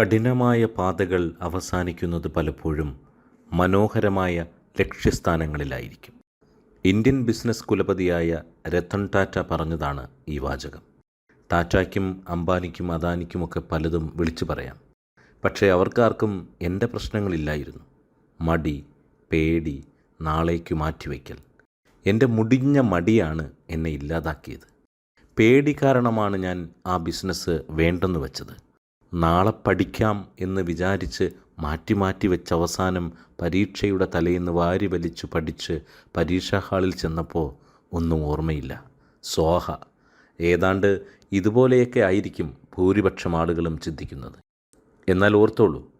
കഠിനമായ പാതകൾ അവസാനിക്കുന്നത് പലപ്പോഴും മനോഹരമായ ലക്ഷ്യസ്ഥാനങ്ങളിലായിരിക്കും. ഇന്ത്യൻ ബിസിനസ് കുലപതിയായ രത്തൻ ടാറ്റ പറഞ്ഞതാണ് ഈ വാചകം. ടാറ്റയ്ക്കും അംബാനിക്കും അദാനിക്കുമൊക്കെ പലതും വിളിച്ചു പറയാം. പക്ഷേ അവർക്കാർക്കും എന്റെ പ്രശ്നങ്ങളില്ലായിരുന്നു. മടി പേടി നാളേക്ക് മാറ്റിവെക്കൽ എന്റെ മുടിഞ്ഞ മടിയാണ് എന്നെ ഇല്ലാതാക്കിയത്. പേടി കാരണമാണ് ഞാൻ ആ ബിസിനസ് വേണ്ടെന്ന് വെച്ചത്. നാളെ പഠിക്കാം എന്ന് വിചാരിച്ച് മാറ്റി മാറ്റി വെച്ച അവസാനം പരീക്ഷയുടെ തലേന്ന് വാരി വലിച്ചു പഠിച്ച് പരീക്ഷാ ഹാളിൽ ചെന്നപ്പോൾ ഒന്നും ഓർമ്മയില്ല. സോഹ. ഏതാണ്ട് ഇതുപോലെയൊക്കെ ആയിരിക്കും ഭൂരിപക്ഷം ആളുകളും ചിന്തിക്കുന്നത്. എന്നാൽ ഓർത്തോളൂ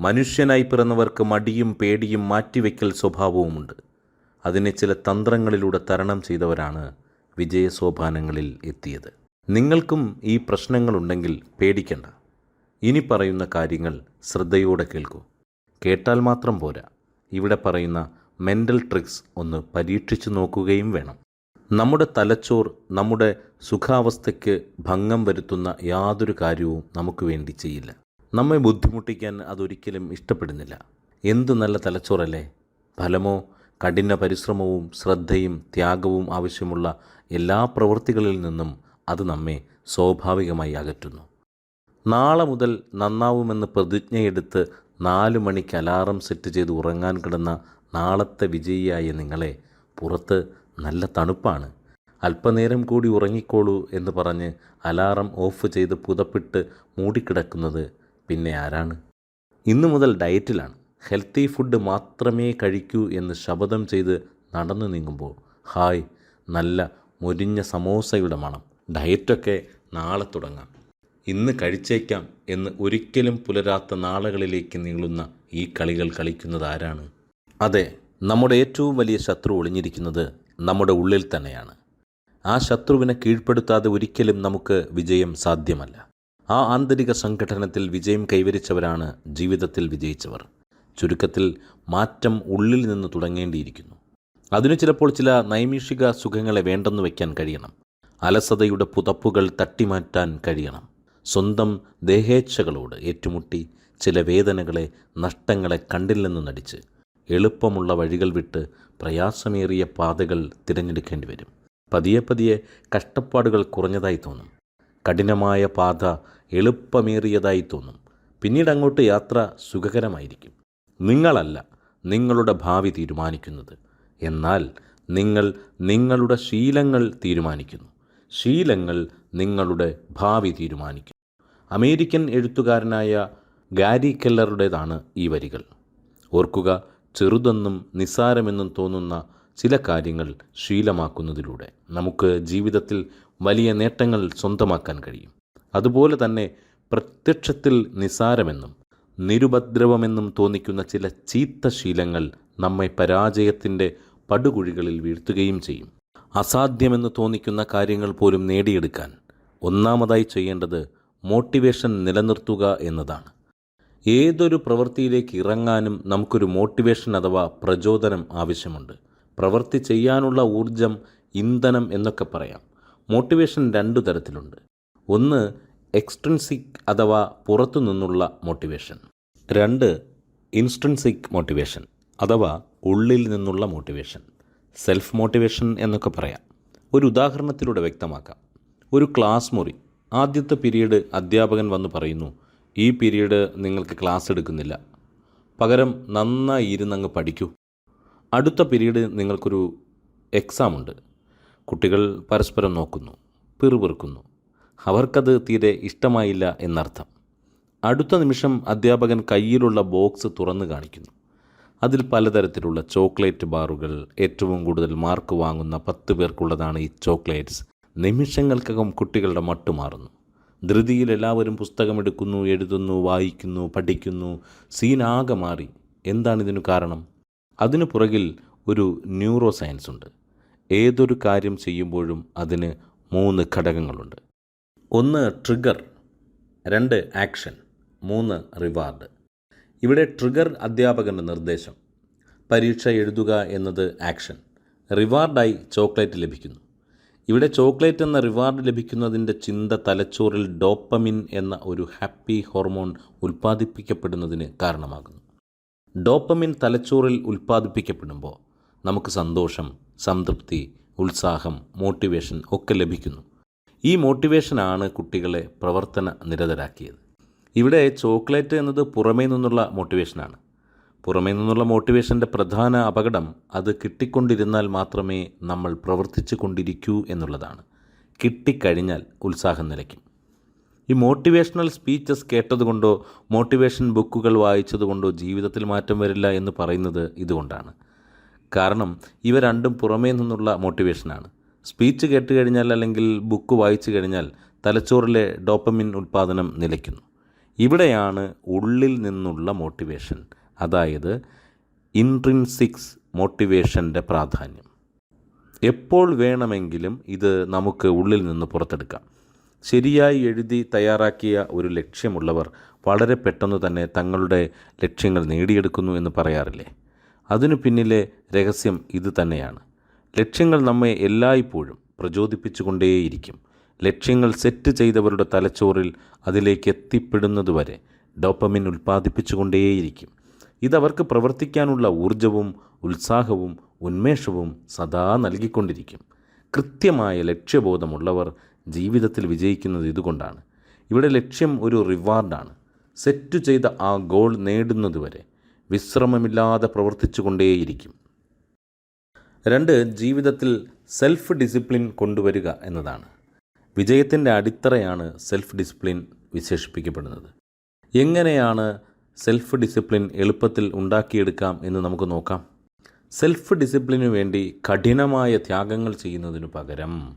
മനുഷ്യനായി പിറന്നവർക്ക് മടിയും പേടിയും മാറ്റിവെക്കൽ സ്വഭാവവുമുണ്ട്. അതിനെ ചില തന്ത്രങ്ങളിലൂടെ തരണം ചെയ്തവരാണ് വിജയസോപാനങ്ങളിൽ എത്തിയത്. നിങ്ങൾക്കും ഈ പ്രശ്നങ്ങളുണ്ടെങ്കിൽ പേടിക്കണ്ട. ഇനി പറയുന്ന കാര്യങ്ങൾ ശ്രദ്ധയോടെ കേൾക്കൂ. കേട്ടാൽ മാത്രം പോരാ. ഇവിടെ പറയുന്ന മെന്റൽ ട്രിക്സ് ഒന്ന് പരീക്ഷിച്ചു നോക്കുകയും വേണം. നമ്മുടെ തലച്ചോർ നമ്മുടെ സുഖാവസ്ഥയ്ക്ക് ഭംഗം വരുത്തുന്ന യാതൊരു കാര്യവും നമുക്ക് വേണ്ടി ചെയ്യില്ല. നമ്മെ ബുദ്ധിമുട്ടിക്കാൻ അതൊരിക്കലും ഇഷ്ടപ്പെടുന്നില്ല. എന്ത് നല്ല തലച്ചോറല്ലേ? ഫലമോ കഠിന പരിശ്രമവും ശ്രദ്ധയും ത്യാഗവും ആവശ്യമുള്ള എല്ലാ പ്രവൃത്തികളിൽ നിന്നും അത് നമ്മെ സ്വാഭാവികമായി അകറ്റുന്നു. നാളെ മുതൽ നന്നാവുമെന്ന് പ്രതിജ്ഞയെടുത്ത് നാല് മണിക്ക് അലാറം സെറ്റ് ചെയ്ത് ഉറങ്ങാൻ കിടന്ന നാളത്തെ വിജയിയായ നിങ്ങളെ പുറത്ത് നല്ല തണുപ്പാണ്. അല്പനേരം കൂടി ഉറങ്ങിക്കോളൂ എന്ന് പറഞ്ഞ് അലാറം ഓഫ് ചെയ്ത് പുതപ്പിട്ട് മൂടിക്കിടക്കുന്നത് പിന്നെ ആരാണ്? ഇന്നു മുതൽ ഡയറ്റിലാണ്. ഹെൽത്തി ഫുഡ് മാത്രമേ കഴിക്കൂ എന്ന് ശപഥം ചെയ്ത് നടന്നു നീങ്ങുമ്പോൾ ഹായ് നല്ല മുരിഞ്ഞ സമോസയുടെ മണം. ഡയറ്റൊക്കെ നാളെ തുടങ്ങാം. ഇന്ന് കഴിച്ചേക്കാം എന്ന് ഒരിക്കലും പുലരാത്ത നാളുകളിലേക്ക് നീളുന്ന ഈ കളികൾ കളിക്കുന്നത് ആരാണ്? അതെ നമ്മുടെ ഏറ്റവും വലിയ ശത്രു ഒളിഞ്ഞിരിക്കുന്നത് നമ്മുടെ ഉള്ളിൽ തന്നെയാണ്. ആ ശത്രുവിനെ കീഴ്പ്പെടുത്താതെ ഒരിക്കലും നമുക്ക് വിജയം സാധ്യമല്ല. ആ ആന്തരിക സംഘടനത്തിൽ വിജയം കൈവരിച്ചവരാണ് ജീവിതത്തിൽ വിജയിച്ചവർ. ചുരുക്കത്തിൽ മാറ്റം ഉള്ളിൽ നിന്ന് തുടങ്ങേണ്ടിയിരിക്കുന്നു. അതിനു ചിലപ്പോൾ ചില നൈമിഷിക സുഖങ്ങളെ വേണ്ടെന്ന് വയ്ക്കാൻ കഴിയണം. അലസതയുടെ പുതപ്പുകൾ തട്ടിമാറ്റാൻ കഴിയണം. സ്വന്തം ദേഹേച്ഛകളോട് ഏറ്റുമുട്ടി ചില വേദനകളെ നഷ്ടങ്ങളെ കണ്ടില്ലെന്ന് നടിച്ച് എളുപ്പമുള്ള വഴികൾ വിട്ട് പ്രയാസമേറിയ പാതകൾ തിരഞ്ഞെടുക്കേണ്ടി വരും. പതിയെ പതിയെ കഷ്ടപ്പാടുകൾ കുറഞ്ഞതായി തോന്നും. കഠിനമായ പാത എളുപ്പമേറിയതായി തോന്നും. പിന്നീട് അങ്ങോട്ട് യാത്ര സുഖകരമായിരിക്കും. നിങ്ങളല്ല നിങ്ങളുടെ ഭാവി തീരുമാനിക്കുന്നത്. എന്നാൽ നിങ്ങൾ നിങ്ങളുടെ ശീലങ്ങൾ തീരുമാനിക്കുന്നു. ശീലങ്ങൾ നിങ്ങളുടെ ഭാവി തീരുമാനിക്കും. അമേരിക്കൻ എഴുത്തുകാരനായ ഗാരി കെല്ലറുടേതാണ് ഈ വരികൾ. ഓർക്കുക ചെറുതെന്നും നിസ്സാരമെന്നും തോന്നുന്ന ചില കാര്യങ്ങൾ ശീലമാക്കുന്നതിലൂടെ നമുക്ക് ജീവിതത്തിൽ വലിയ നേട്ടങ്ങൾ സ്വന്തമാക്കാൻ കഴിയും. അതുപോലെ തന്നെ പ്രത്യക്ഷത്തിൽ നിസാരമെന്നും നിരുപദ്രവമെന്നും തോന്നിക്കുന്ന ചില ചീത്ത ശീലങ്ങൾ നമ്മെ പരാജയത്തിന്റെ പടുകുഴികളിൽ വീഴ്ത്തുകയും ചെയ്യും. അസാധ്യമെന്ന് തോന്നിക്കുന്ന കാര്യങ്ങൾ പോലും നേടിയെടുക്കാൻ ഒന്നാമതായി ചെയ്യേണ്ടത് മോട്ടിവേഷൻ നിലനിർത്തുക എന്നതാണ്. ഏതൊരു പ്രവൃത്തിയിലേക്ക് ഇറങ്ങാനും നമുക്കൊരു മോട്ടിവേഷൻ അഥവാ പ്രചോദനം ആവശ്യമുണ്ട്. പ്രവൃത്തി ചെയ്യാനുള്ള ഊർജം ഇന്ധനം എന്നൊക്കെ പറയാം. മോട്ടിവേഷൻ രണ്ടു തരത്തിലുണ്ട്. ഒന്ന് എക്സ്ട്രൻസിക് അഥവാ പുറത്തു നിന്നുള്ള മോട്ടിവേഷൻ. രണ്ട് ഇൻസ്ട്രൻസിക് മോട്ടിവേഷൻ അഥവാ ഉള്ളിൽ നിന്നുള്ള മോട്ടിവേഷൻ. സെൽഫ് മോട്ടിവേഷൻ എന്നൊക്കെ പറയാം. ഒരു ഉദാഹരണത്തിലൂടെ വ്യക്തമാക്കാം. ഒരു ക്ലാസ് മുറി ആദ്യത്തെ പീരീഡ് അധ്യാപകൻ വന്ന് പറയുന്നു ഈ പീരീഡ് നിങ്ങൾക്ക് ക്ലാസ് എടുക്കുന്നില്ല. പകരം നന്നായി ഇരുന്നങ്ങ് പഠിക്കൂ. അടുത്ത പീരീഡ് നിങ്ങൾക്കൊരു എക്സാം ഉണ്ട്. കുട്ടികൾ പരസ്പരം നോക്കുന്നു പിറുപിറുക്കുന്നു. അവർക്കത് തീരെ ഇഷ്ടമായില്ല എന്നർത്ഥം. അടുത്ത നിമിഷം അധ്യാപകൻ കയ്യിലുള്ള ബോക്സ് തുറന്നു കാണിക്കുന്നു. അതിൽ പലതരത്തിലുള്ള ചോക്ലേറ്റ് ബാറുകൾ ഏറ്റവും കൂടുതൽ മാർക്ക് വാങ്ങുന്ന പത്ത് പേർക്കുള്ളതാണ് ഈ ചോക്ലേറ്റ്സ്. നിമിഷങ്ങൾക്കകം കുട്ടികളുടെ മട്ടുമാറുന്നു ധൃതിയിൽ എല്ലാവരും പുസ്തകമെടുക്കുന്നു എഴുതുന്നു വായിക്കുന്നു പഠിക്കുന്നു. സീനാകെ മാറി. എന്താണിതിനു കാരണം? അതിനു പുറകിൽ ഒരു ന്യൂറോ സയൻസ് ഉണ്ട്. ഏതൊരു കാര്യം ചെയ്യുമ്പോഴും അതിന് മൂന്ന് ഘടകങ്ങളുണ്ട്. ഒന്ന് ട്രിഗർ രണ്ട് ആക്ഷൻ മൂന്ന് റിവാർഡ് ഇവിടെ ട്രിഗർ അധ്യാപകന്റെ നിർദ്ദേശം. പരീക്ഷ എഴുതുക എന്നത് ആക്ഷൻ. റിവാർഡായി ചോക്ലേറ്റ് ലഭിക്കുന്നു. ഇവിടെ ചോക്ലേറ്റ് എന്ന റിവാർഡ് ലഭിക്കുന്നതിന്റെ ചിന്ത തലച്ചോറിൽ ഡോപ്പമിൻ എന്ന ഒരു ഹാപ്പി ഹോർമോൺ ഉൽപ്പാദിപ്പിക്കപ്പെടുന്നതിന് കാരണമാകുന്നു. ഡോപ്പമിൻ തലച്ചോറിൽ ഉൽപ്പാദിപ്പിക്കപ്പെടുമ്പോൾ നമുക്ക് സന്തോഷം സംതൃപ്തി ഉത്സാഹം മോട്ടിവേഷൻ ഒക്കെ ലഭിക്കുന്നു. ഈ മോട്ടിവേഷനാണ് കുട്ടികളെ പ്രവർത്തന നിരതരാക്കിയത്. ഇവിടെ ചോക്ലേറ്റ് എന്നത് പുറമേ നിന്നുള്ള മോട്ടിവേഷനാണ് പുറമേ നിന്നുള്ള മോട്ടിവേഷന്റെ പ്രധാന അപകടം അത് കിട്ടിക്കൊണ്ടിരുന്നാൽ മാത്രമേ നമ്മൾ പ്രവർത്തിച്ചു കൊണ്ടിരിക്കൂ എന്നുള്ളതാണ്. കിട്ടിക്കഴിഞ്ഞാൽ ഉത്സാഹം നിലയ്ക്കും. ഈ മോട്ടിവേഷണൽ സ്പീച്ചസ് കേട്ടതുകൊണ്ടോ മോട്ടിവേഷൻ ബുക്കുകൾ വായിച്ചതുകൊണ്ടോ ജീവിതത്തിൽ മാറ്റം വരില്ല എന്ന് പറയുന്നത് ഇതുകൊണ്ടാണ്. കാരണം ഇവ രണ്ടും പുറമേ നിന്നുള്ള മോട്ടിവേഷനാണ് സ്പീച്ച് കേട്ട് കഴിഞ്ഞാൽ അല്ലെങ്കിൽ ബുക്ക് വായിച്ചു കഴിഞ്ഞാൽ തലച്ചോറിലെ ഡോപ്പമിൻ ഉൽപ്പാദനം നിലയ്ക്കുന്നു. ഇവിടെയാണ് ഉള്ളിൽ നിന്നുള്ള മോട്ടിവേഷൻ അതായത് ഇൻട്രിൻസിക്സ് മോട്ടിവേഷന്റെ പ്രാധാന്യം. എപ്പോൾ വേണമെങ്കിലും ഇത് നമുക്ക് ഉള്ളിൽ നിന്ന് പുറത്തെടുക്കാം. ശരിയായി എഴുതി തയ്യാറാക്കിയ ഒരു ലക്ഷ്യമുള്ളവർ വളരെ പെട്ടെന്ന് തന്നെ തങ്ങളുടെ ലക്ഷ്യങ്ങൾ നേടിയെടുക്കുന്നു എന്ന് പറയാറില്ലേ? അതിനു പിന്നിലെ രഹസ്യം ഇത് തന്നെയാണ്. ലക്ഷ്യങ്ങൾ നമ്മെ എല്ലായ്പ്പോഴും പ്രചോദിപ്പിച്ചുകൊണ്ടേയിരിക്കും. ലക്ഷ്യങ്ങൾ സെറ്റ് ചെയ്തവരുടെ തലച്ചോറിൽ അതിലേക്ക് എത്തിപ്പെടുന്നതുവരെ ഡോപ്പമിൻ ഉൽപ്പാദിപ്പിച്ചുകൊണ്ടേയിരിക്കും. ഇതവർക്ക് പ്രവർത്തിക്കാനുള്ള ഊർജവും ഉത്സാഹവും ഉന്മേഷവും സദാ നൽകിക്കൊണ്ടിരിക്കും. കൃത്യമായ ലക്ഷ്യബോധമുള്ളവർ ജീവിതത്തിൽ വിജയിക്കുന്നത് ഇതുകൊണ്ടാണ്. ഇവിടെ ലക്ഷ്യം ഒരു റിവാർഡാണ്. സെറ്റ് ചെയ്ത ആ ഗോൾ നേടുന്നതുവരെ വിശ്രമമില്ലാതെ പ്രവർത്തിച്ചുകൊണ്ടേയിരിക്കും. രണ്ട് ജീവിതത്തിൽ സെൽഫ് ഡിസിപ്ലിൻ കൊണ്ടുവരിക എന്നതാണ്. വിജയത്തിന്റെ അടിത്തറയാണ് സെൽഫ് ഡിസിപ്ലിൻ വിശേഷിപ്പിക്കപ്പെടുന്നത്. എങ്ങനെയാണ് സെൽഫ് ഡിസിപ്ലിൻ എളുപ്പത്തിൽ ഉണ്ടാക്കിയെടുക്കാം എന്ന് നമുക്ക് നോക്കാം. സെൽഫ് ഡിസിപ്ലിനു വേണ്ടി കഠിനമായ ത്യാഗങ്ങൾ ചെയ്യുന്നതിനു പകരം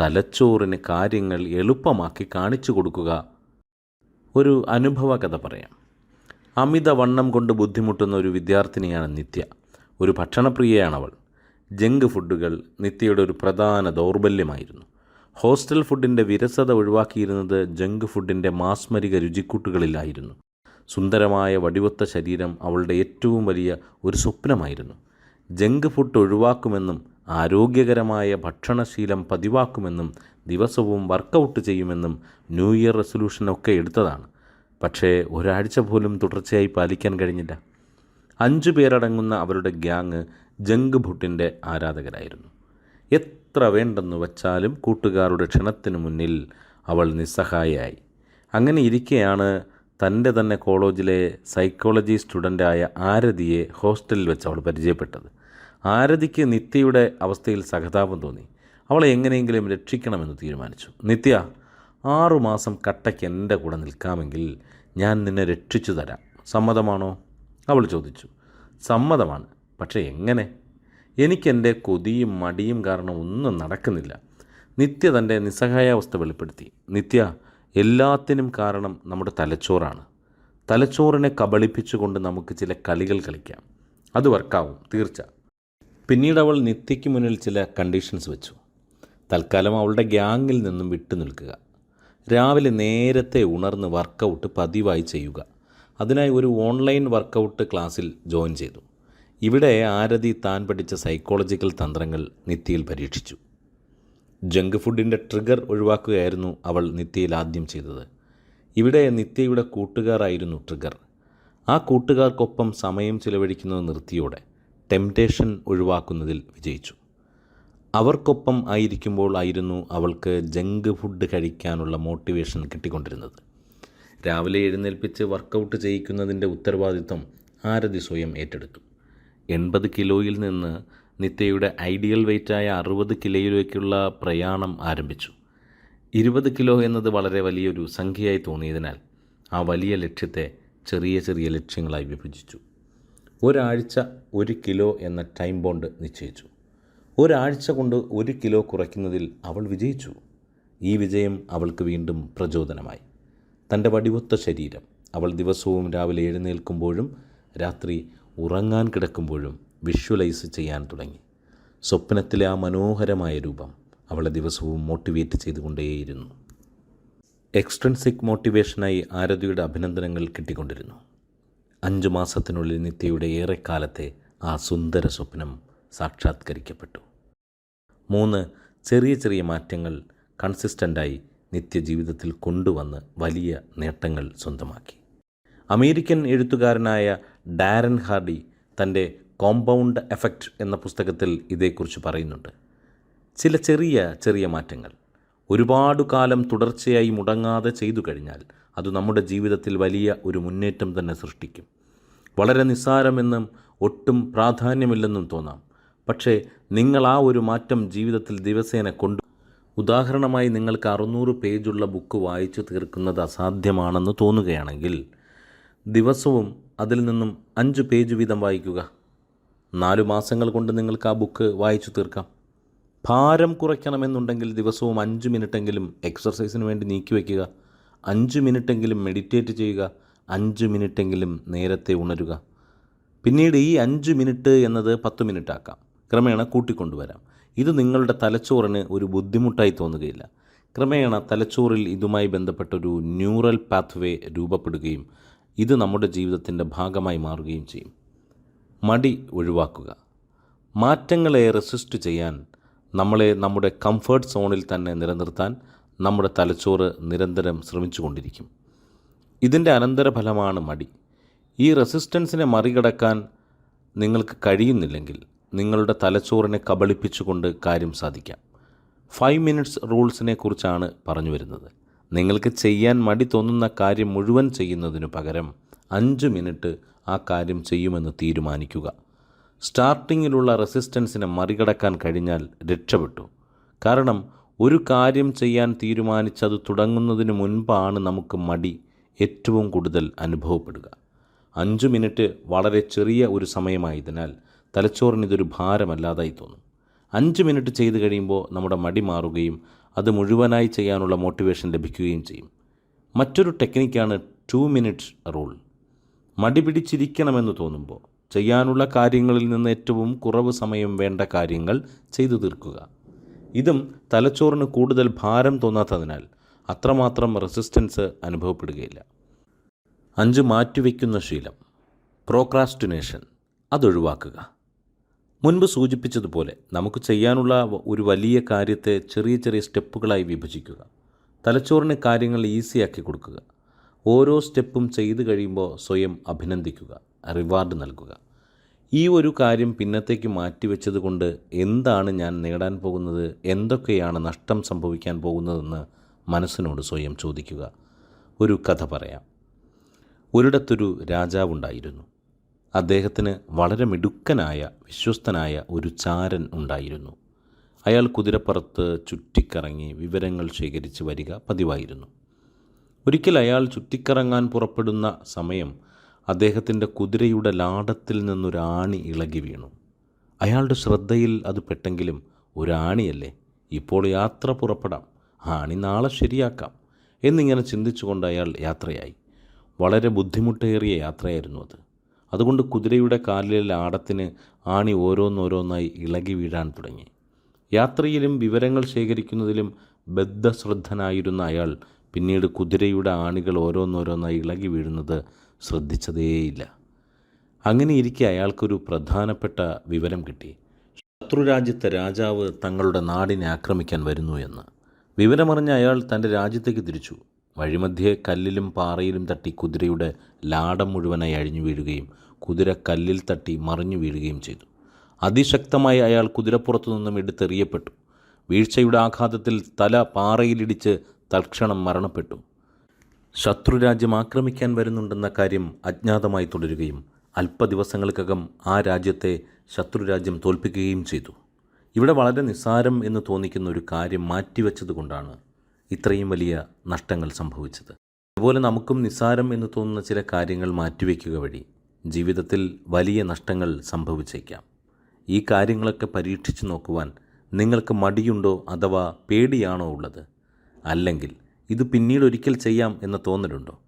തലച്ചോറിന് കാര്യങ്ങൾ എളുപ്പമാക്കി കാണിച്ചു കൊടുക്കുക. ഒരു അനുഭവ കഥ പറയാം. അമിതവണ്ണം കൊണ്ട് ബുദ്ധിമുട്ടുന്ന ഒരു വിദ്യാർത്ഥിനിയാണ് നിത്യ. ഒരു ഭക്ഷണപ്രിയയാണവൾ. ജങ്ക് ഫുഡുകൾ നിത്യയുടെ ഒരു പ്രധാന ദൗർബല്യമായിരുന്നു. ഹോസ്റ്റൽ ഫുഡിന്റെ വിരസത ഒഴിവാക്കിയിരുന്നത് ജങ്ക് ഫുഡിന്റെ മാസ്മരിക രുചിക്കൂട്ടുകളിലായിരുന്നു. സുന്ദരമായ വടിവൊത്ത ശരീരം അവളുടെ ഏറ്റവും വലിയ ഒരു സ്വപ്നമായിരുന്നു. ജങ്ക് ഫുഡ് ഒഴിവാക്കുമെന്നും ആരോഗ്യകരമായ ഭക്ഷണശീലം പതിവാക്കുമെന്നും ദിവസവും വർക്കൗട്ട് ചെയ്യുമെന്നും ന്യൂ ഇയർ റെസൊല്യൂഷനൊക്കെ എടുത്തതാണ്. പക്ഷേ ഒരാഴ്ച പോലും തുടർച്ചയായി പാലിക്കാൻ കഴിഞ്ഞില്ല. അഞ്ചു പേരടങ്ങുന്ന അവരുടെ ഗ്യാങ് ജങ്ക് ഫുഡിന്റെ ആരാധകരായിരുന്നു. എത്ര വേണ്ടെന്ന് വച്ചാലും കൂട്ടുകാരുടെ ക്ഷണത്തിന് മുന്നിൽ അവൾ നിസ്സഹായയായി. അങ്ങനെ ഇരിക്കെയാണ് തന്റെ തന്നെ കോളേജിലെ സൈക്കോളജി സ്റ്റുഡന്റായ ആരതിയെ ഹോസ്റ്റലിൽ വെച്ച് അവൾ പരിചയപ്പെട്ടത്. ആരതിക്ക് നിത്യയുടെ അവസ്ഥയിൽ സഹതാപം തോന്നി. അവളെ എങ്ങനെയെങ്കിലും രക്ഷിക്കണമെന്ന് തീരുമാനിച്ചു. നിത്യ ആറുമാസം കട്ടയ്ക്ക് എന്റെ കൂടെ നിൽക്കാമെങ്കിൽ ഞാൻ നിന്നെ രക്ഷിച്ചു തരാം. സമ്മതമാണോ? അവൾ ചോദിച്ചു. സമ്മതമാണ്. പക്ഷേ എങ്ങനെ? എനിക്കെന്റെ കൊതിയും മടിയും കാരണം ഒന്നും നടക്കുന്നില്ല. നിത്യ തന്റെ നിസ്സഹായാവസ്ഥ വെളിപ്പെടുത്തി. നിത്യ എല്ലാത്തിനും കാരണം നമ്മുടെ തലച്ചോറാണ്. തലച്ചോറിനെ കബളിപ്പിച്ചുകൊണ്ട് നമുക്ക് ചില കളികൾ കളിക്കാം. അത് വർക്കാവും തീർച്ച. പിന്നീട് അവൾ നിത്യയ്ക്ക് മുന്നിൽ ചില കണ്ടീഷൻസ് വെച്ചു. തൽക്കാലം അവളുടെ ഗ്യാങ്ങിൽ നിന്നും വിട്ടു നിൽക്കുക. രാവിലെ നേരത്തെ ഉണർന്ന് വർക്കൗട്ട് പതിവായി ചെയ്യുക. അതിനായി ഒരു ഓൺലൈൻ വർക്കൗട്ട് ക്ലാസ്സിൽ ജോയിൻ ചെയ്തു. ഇവിടെ ആരതി താൻ പഠിച്ച സൈക്കോളജിക്കൽ തന്ത്രങ്ങൾ നിത്യയിൽ പരീക്ഷിച്ചു. ജങ്ക് ഫുഡിന്റെ ട്രിഗർ ഒഴിവാക്കുകയായിരുന്നു അവൾ നിത്യയിൽ ആദ്യം ചെയ്തത്. ഇവിടെ നിത്യയുടെ കൂട്ടുകാരായിരുന്നു ട്രിഗർ ആ കൂട്ടുകാർക്കൊപ്പം സമയം ചിലവഴിക്കുന്നത് നിർത്തിയോടെ ടെംപ്റ്റേഷൻ ഒഴിവാക്കുന്നതിൽ വിജയിച്ചു. അവർക്കൊപ്പം ആയിരിക്കുമ്പോൾ ആയിരുന്നു അവൾക്ക് ജങ്ക് ഫുഡ് കഴിക്കാനുള്ള മോട്ടിവേഷൻ കിട്ടിക്കൊണ്ടിരുന്നത്. രാവിലെ എഴുന്നേൽപ്പിച്ച് വർക്കൗട്ട് ചെയ്യിക്കുന്നതിന്റെ ഉത്തരവാദിത്വം ആരതി സ്വയം ഏറ്റെടുത്തു. എൺപത് കിലോയിൽ നിന്ന് നിത്യയുടെ ഐഡിയൽ വെയ്റ്റായ അറുപത് കിലോയിലേക്കുള്ള പ്രയാണം ആരംഭിച്ചു. ഇരുപത് കിലോ എന്നത് വളരെ വലിയൊരു സംഖ്യയായി തോന്നിയതിനാൽ ആ വലിയ ലക്ഷ്യത്തെ ചെറിയ ചെറിയ ലക്ഷ്യങ്ങളായി വിഭജിച്ചു. ഒരാഴ്ച ഒരു കിലോ എന്ന ടൈം ബോണ്ട് നിശ്ചയിച്ചു. ഒരാഴ്ച കൊണ്ട് ഒരു കിലോ കുറയ്ക്കുന്നതിൽ അവൾ വിജയിച്ചു. ഈ വിജയം അവൾക്ക് വീണ്ടും പ്രചോദനമായി. തന്റെ വടിവൊത്ത ശരീരം. അവൾ ദിവസവും രാവിലെ എഴുന്നേൽക്കുമ്പോഴും രാത്രി ഉറങ്ങാൻ കിടക്കുമ്പോഴും വിഷ്വലൈസ് ചെയ്യാൻ തുടങ്ങി. സ്വപ്നത്തിലെ ആ മനോഹരമായ രൂപം അവളെ ദിവസവും മോട്ടിവേറ്റ് ചെയ്തുകൊണ്ടേയിരുന്നു. എക്സ്ട്രൻസിക് മോട്ടിവേഷനായി ആരതിയുടെ അഭിനന്ദനങ്ങൾ കിട്ടിക്കൊണ്ടിരുന്നു. അഞ്ചു മാസത്തിനുള്ളിൽ നിത്യയുടെ ഏറെക്കാലത്തെ ആ സുന്ദര സ്വപ്നം സാക്ഷാത്കരിക്കപ്പെട്ടു. മൂന്ന് ചെറിയ ചെറിയ മാറ്റങ്ങൾ കൺസിസ്റ്റന്റായി നിത്യജീവിതത്തിൽ കൊണ്ടുവന്ന് വലിയ നേട്ടങ്ങൾ സ്വന്തമാക്കി. അമേരിക്കൻ എഴുത്തുകാരനായ ഡാരൻ ഹാർഡി തന്റെ കോമ്പൗണ്ട് എഫക്റ്റ് എന്ന പുസ്തകത്തിൽ ഇതേക്കുറിച്ച് പറയുന്നുണ്ട്. ചില ചെറിയ ചെറിയ മാറ്റങ്ങൾ. ഒരുപാട് കാലം തുടർച്ചയായി മുടങ്ങാതെ ചെയ്തു കഴിഞ്ഞാൽ അത് നമ്മുടെ ജീവിതത്തിൽ വലിയ ഒരു മുന്നേറ്റം തന്നെ സൃഷ്ടിക്കും. വളരെ നിസ്സാരമെന്നും ഒട്ടും പ്രാധാന്യമില്ലെന്നും തോന്നാം. പക്ഷേ നിങ്ങൾ ആ ഒരു മാറ്റം ജീവിതത്തിൽ ദിവസേന കൊണ്ടു ഉദാഹരണമായി നിങ്ങൾക്ക് അറുന്നൂറ് പേജുള്ള ബുക്ക് വായിച്ചു തീർക്കുന്നത് അസാധ്യമാണെന്ന് തോന്നുകയാണെങ്കിൽ ദിവസവും അതിൽ നിന്നും അഞ്ച് പേജ് വീതം വായിക്കുക. നാലു മാസങ്ങൾ കൊണ്ട് നിങ്ങൾക്ക് ആ ബുക്ക് വായിച്ചു തീർക്കാം. ഭാരം കുറയ്ക്കണമെന്നുണ്ടെങ്കിൽ ദിവസവും അഞ്ച് മിനിറ്റെങ്കിലും എക്സർസൈസിന് വേണ്ടി നീക്കി വയ്ക്കുക. അഞ്ച് മിനിറ്റെങ്കിലും മെഡിറ്റേറ്റ് ചെയ്യുക. അഞ്ച് മിനിറ്റെങ്കിലും നേരത്തെ ഉണരുക. പിന്നീട് ഈ അഞ്ച് മിനിറ്റ് എന്നത് പത്ത് മിനിറ്റ് ആക്കാം ക്രമേണ കൂട്ടിക്കൊണ്ടുവരാം. ഇത് നിങ്ങളുടെ തലച്ചോറിന് ഒരു ബുദ്ധിമുട്ടായി തോന്നുകയില്ല. ക്രമേണ തലച്ചോറിൽ ഇതുമായി ബന്ധപ്പെട്ടൊരു ന്യൂറൽ പാത്വേ രൂപപ്പെടുകയും ഇത് നമ്മുടെ ജീവിതത്തിന്റെ ഭാഗമായി മാറുകയും ചെയ്യും. മടി ഒഴിവാക്കുക. മാറ്റങ്ങളെ റെസിസ്റ്റ് ചെയ്യാൻ നമ്മളെ നമ്മുടെ കംഫർട്ട് സോണിൽ തന്നെ നിലനിർത്താൻ നമ്മുടെ തലച്ചോറ് നിരന്തരം ശ്രമിച്ചുകൊണ്ടിരിക്കും. ഇതിന്റെ അനന്തരഫലമാണ് മടി. ഈ റെസിസ്റ്റൻസിനെ മറികടക്കാൻ നിങ്ങൾക്ക് കഴിയുന്നില്ലെങ്കിൽ നിങ്ങളുടെ തലച്ചോറിനെ കബളിപ്പിച്ചുകൊണ്ട് കാര്യം സാധിക്കാം. ഫൈവ് മിനിറ്റ്സ് റൂൾസിനെ കുറിച്ചാണ് പറഞ്ഞു വരുന്നത്. നിങ്ങൾക്ക് ചെയ്യാൻ മടി തോന്നുന്ന കാര്യം മുഴുവൻ ചെയ്യുന്നതിനു പകരം അഞ്ച് മിനിറ്റ് ആ കാര്യം ചെയ്യുമെന്ന് തീരുമാനിക്കുക. സ്റ്റാർട്ടിങ്ങിലുള്ള റെസിസ്റ്റൻസിനെ മറികടക്കാൻ കഴിഞ്ഞാൽ രക്ഷപ്പെട്ടു. കാരണം ഒരു കാര്യം ചെയ്യാൻ തീരുമാനിച്ചത് തുടങ്ങുന്നതിന് മുൻപാണ് നമുക്ക് മടി ഏറ്റവും കൂടുതൽ അനുഭവപ്പെടുക. അഞ്ച് മിനിറ്റ് വളരെ ചെറിയ ഒരു സമയമായതിനാൽ തലച്ചോറിന് ഇതൊരു ഭാരമല്ലാതായി തോന്നും. അഞ്ച് മിനിറ്റ് ചെയ്ത് കഴിയുമ്പോൾ നമ്മുടെ മടി മാറുകയും അത് മുഴുവനായി ചെയ്യാനുള്ള മോട്ടിവേഷൻ ലഭിക്കുകയും ചെയ്യും. മറ്റൊരു ടെക്നിക്കാണ് ടു മിനിറ്റ്സ് റൂൾ മടി പിടിച്ചിരിക്കണമെന്ന് തോന്നുമ്പോൾ ചെയ്യാനുള്ള കാര്യങ്ങളിൽ നിന്ന് ഏറ്റവും കുറവ് സമയം വേണ്ട കാര്യങ്ങൾ ചെയ്തു തീർക്കുക. ഇതും തലച്ചോറിന് കൂടുതൽ ഭാരം തോന്നാത്തതിനാൽ അത്രമാത്രം റെസിസ്റ്റൻസ് അനുഭവപ്പെടുകയില്ല. അഞ്ച് മാറ്റിവെക്കുന്ന ശീലം. പ്രോക്രാസ്റ്റിനേഷൻ അതൊഴിവാക്കുക മുൻപ് സൂചിപ്പിച്ചതുപോലെ നമുക്ക് ചെയ്യാനുള്ള ഒരു വലിയ കാര്യത്തെ ചെറിയ ചെറിയ സ്റ്റെപ്പുകളായി വിഭജിക്കുക. തലച്ചോറിന് കാര്യങ്ങൾ ഈസിയാക്കി കൊടുക്കുക. ഓരോ സ്റ്റെപ്പും ചെയ്തു കഴിയുമ്പോൾ സ്വയം അഭിനന്ദിക്കുക റിവാർഡ് നൽകുക. ഈ ഒരു കാര്യം പിന്നത്തേക്ക് മാറ്റിവെച്ചത് കൊണ്ട് എന്താണ് ഞാൻ നേടാൻ പോകുന്നത് എന്തൊക്കെയാണ് നഷ്ടം സംഭവിക്കാൻ പോകുന്നതെന്ന് മനസ്സിനോട് സ്വയം ചോദിക്കുക. ഒരു കഥ പറയാം. ഒരിടത്തൊരു രാജാവുണ്ടായിരുന്നു. അദ്ദേഹത്തിന് വളരെ മിടുക്കനായ വിശ്വസ്തനായ ഒരു ചാരൻ ഉണ്ടായിരുന്നു. അയാൾ കുതിരപ്പുറത്ത് ചുറ്റിക്കറങ്ങി വിവരങ്ങൾ ശേഖരിച്ച് വരിക പതിവായിരുന്നു. ഒരിക്കൽ അയാൾ ചുറ്റിക്കറങ്ങാൻ പുറപ്പെടുന്ന സമയം അദ്ദേഹത്തിന്റെ കുതിരയുടെ ലാടത്തിൽ നിന്നൊരാണി ഇളകി വീണു. അയാളുടെ ശ്രദ്ധയിൽ അത് പെട്ടെങ്കിലും ഒരാണിയല്ലേ ഇപ്പോൾ യാത്ര പുറപ്പെടാം ആണി നാളെ ശരിയാക്കാം എന്നിങ്ങനെ ചിന്തിച്ചുകൊണ്ട് അയാൾ യാത്രയായി. വളരെ ബുദ്ധിമുട്ടേറിയ യാത്രയായിരുന്നു അത്. അതുകൊണ്ട് കുതിരയുടെ കാലിലെ ലാടത്തിന് ആണി ഓരോന്നോരോന്നായി ഇളകി വീഴാൻ തുടങ്ങി. യാത്രയിലും വിവരങ്ങൾ ശേഖരിക്കുന്നതിലും ബദ്ധശ്രദ്ധനായിരുന്ന അയാൾ പിന്നീട് കുതിരയുടെ ആണികൾ ഓരോന്നോരോന്നായി ഇളകി വീഴുന്നത് ശ്രദ്ധിച്ചതേയില്ല. അങ്ങനെ ഇരിക്കെ അയാൾക്കൊരു പ്രധാനപ്പെട്ട വിവരം കിട്ടി. ശത്രുരാജ്യത്തെ രാജാവ് തങ്ങളുടെ നാടിനെ ആക്രമിക്കാൻ വരുന്നു എന്ന്. വിവരമറിഞ്ഞ അയാൾ തന്റെ രാജ്യത്തേക്ക് തിരിച്ചു. വഴിമധ്യേ കല്ലിലും പാറയിലും തട്ടി കുതിരയുടെ ലാടം മുഴുവനായി അഴിഞ്ഞു വീഴുകയും കുതിര കല്ലിൽ തട്ടി മറിഞ്ഞു വീഴുകയും ചെയ്തു. അതിശക്തമായി അയാൾ കുതിരപ്പുറത്തു നിന്നും എടുത്തെറിയപ്പെട്ടു. വീഴ്ചയുടെ ആഘാതത്തിൽ തല പാറയിലിടിച്ച് തൽക്ഷണം മരണപ്പെട്ടു. ശത്രുരാജ്യം ആക്രമിക്കാൻ വരുന്നുണ്ടെന്ന കാര്യം അജ്ഞാതമായി തുടരുകയും അല്പ ദിവസങ്ങൾക്കകം ആ രാജ്യത്തെ ശത്രുരാജ്യം തോൽപ്പിക്കുകയും ചെയ്തു. ഇവിടെ വളരെ നിസ്സാരം എന്ന് തോന്നിക്കുന്ന ഒരു കാര്യം മാറ്റിവെച്ചതുകൊണ്ടാണ് ഇത്രയും വലിയ നഷ്ടങ്ങൾ സംഭവിച്ചത്. അതുപോലെ നമുക്കും നിസ്സാരം എന്ന് തോന്നുന്ന ചില കാര്യങ്ങൾ മാറ്റിവെക്കുക വഴി ജീവിതത്തിൽ വലിയ നഷ്ടങ്ങൾ സംഭവിച്ചേക്കാം. ഈ കാര്യങ്ങളൊക്കെ പരീക്ഷിച്ചു നോക്കുവാൻ നിങ്ങൾക്ക് മടിയുണ്ടോ അഥവാ പേടിയാണോ ഉള്ളത്? അല്ലെങ്കിൽ ഇത് പിന്നീട് ഒരിക്കൽ ചെയ്യാം എന്ന് തോന്നലുണ്ടോ?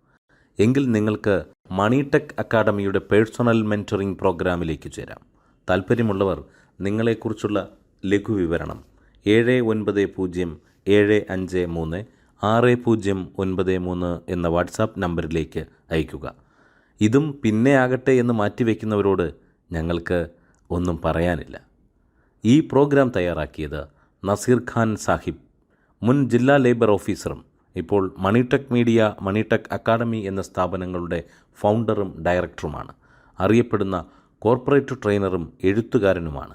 എങ്കിൽ നിങ്ങൾക്ക് മണിടെക് അക്കാഡമിയുടെ പേഴ്സണൽ മെന്ററിംഗ് പ്രോഗ്രാമിലേക്ക് ചേരാം. താല്പര്യമുള്ളവർ നിങ്ങളെക്കുറിച്ചുള്ള ലഘുവിവരണം ഏഴ് ഒൻപത് പൂജ്യം ഏഴ് അഞ്ച് മൂന്ന് ആറ് പൂജ്യം ഒൻപത് മൂന്ന് എന്ന വാട്സാപ്പ് നമ്പറിലേക്ക് അയയ്ക്കുക. ഇതും പിന്നെ ആകട്ടെ എന്ന് മാറ്റിവെക്കുന്നവരോട് ഞങ്ങൾക്ക് ഒന്നും പറയാനില്ല. ഈ പ്രോഗ്രാം തയ്യാറാക്കിയത് നസീർ ഖാൻ സാഹിബ് മുൻ ജില്ലാ ലേബർ ഓഫീസറും ഇപ്പോൾ മണിടെക് മീഡിയ മണിടെക് അക്കാഡമി എന്ന സ്ഥാപനങ്ങളുടെ ഫൗണ്ടറും ഡയറക്ടറുമാണ്. അറിയപ്പെടുന്ന കോർപ്പറേറ്റ് ട്രെയിനറും എഴുത്തുകാരനുമാണ്.